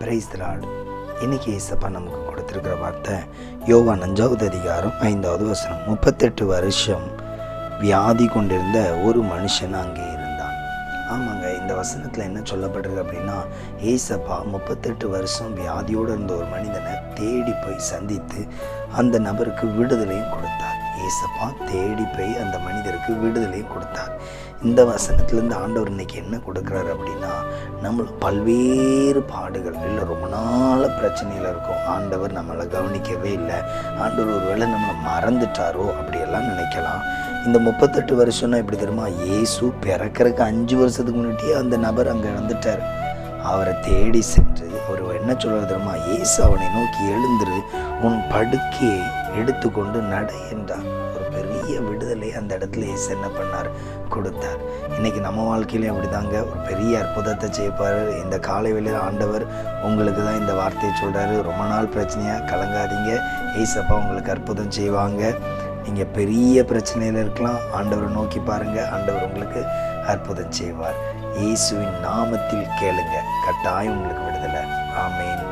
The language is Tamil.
பிரைஸ் லார்டு இன்னைக்கு ஏசப்பா நமக்கு கொடுத்துருக்கிற வார்த்தை யோவான் அஞ்சாவது அதிகாரம் ஐந்தாவது வசனம். முப்பத்தெட்டு வருஷம் வியாதி கொண்டிருந்த ஒரு மனுஷன் அங்கே இருந்தான். ஆமாங்க இந்த வசனத்தில் என்ன சொல்லப்படுறது அப்படின்னா ஏசப்பா முப்பத்தெட்டு வருஷம் வியாதியோடு இருந்த ஒரு மனிதனை தேடி போய் சந்தித்து அந்த நபருக்கு விடுதலையும் கொடுத்தார். ஏசப்பா தேடி போய் அந்த மனிதருக்கு விடுதலையும் கொடுத்தார். இந்த வசனத்துலேருந்து ஆண்டவர் இன்னைக்கு என்ன கொடுக்குறாரு அப்படின்னா நம்ம பல்வேறு பாடுகள் இல்லை ரொம்ப நாள் பிரச்சனையில் இருக்கும். ஆண்டவர் நம்மளை கவனிக்கவே இல்லை. ஆண்டவர் ஒருவேளை நம்மளை மறந்துட்டாரோ அப்படியெல்லாம் நினைக்கலாம். இந்த முப்பத்தெட்டு வருஷம்னா எப்படி தெரியுமா இயேசு பிறக்கறதுக்கு அஞ்சு வருஷத்துக்கு முன்னாடியே அந்த நபர் அங்கே இறந்துட்டார். அவரை தேடி சென்று ஒரு என்ன சொல்கிறது தெரியுமா இயேசு அவனை நோக்கி எழுந்துரு உன் படுக்கையை எடுத்துக்கொண்டு நட என்றார். ஒரு பெரிய விடுதலை அந்த இடத்துல இயேசு என்ன பண்ணார்? கொடுத்தார். இன்னைக்கு நம்ம வாழ்க்கையில அப்படிதாங்க. ஒரு பெரிய அற்புதத்தை செய்ப்பார் இந்த காலை வேளையில் ஆண்டவர் உங்களுக்கு தான் இந்த வார்த்தையை சொல்கிறாரு ரொம்ப நாள் பிரச்சனையாக கலங்காதீங்க. ஏசப்பா உங்களுக்கு அற்புதம் செய்வாங்க. நீங்கள் பெரிய பிரச்சனையில் இருக்கலாம். ஆண்டவரை நோக்கி பாருங்கள் ஆண்டவர் உங்களுக்கு அற்புதம் செய்வார். இயேசுவின் நாமத்தில் கேளுங்க. கட்டாயம் உங்களுக்கு விடுதலை. ஆமேன்.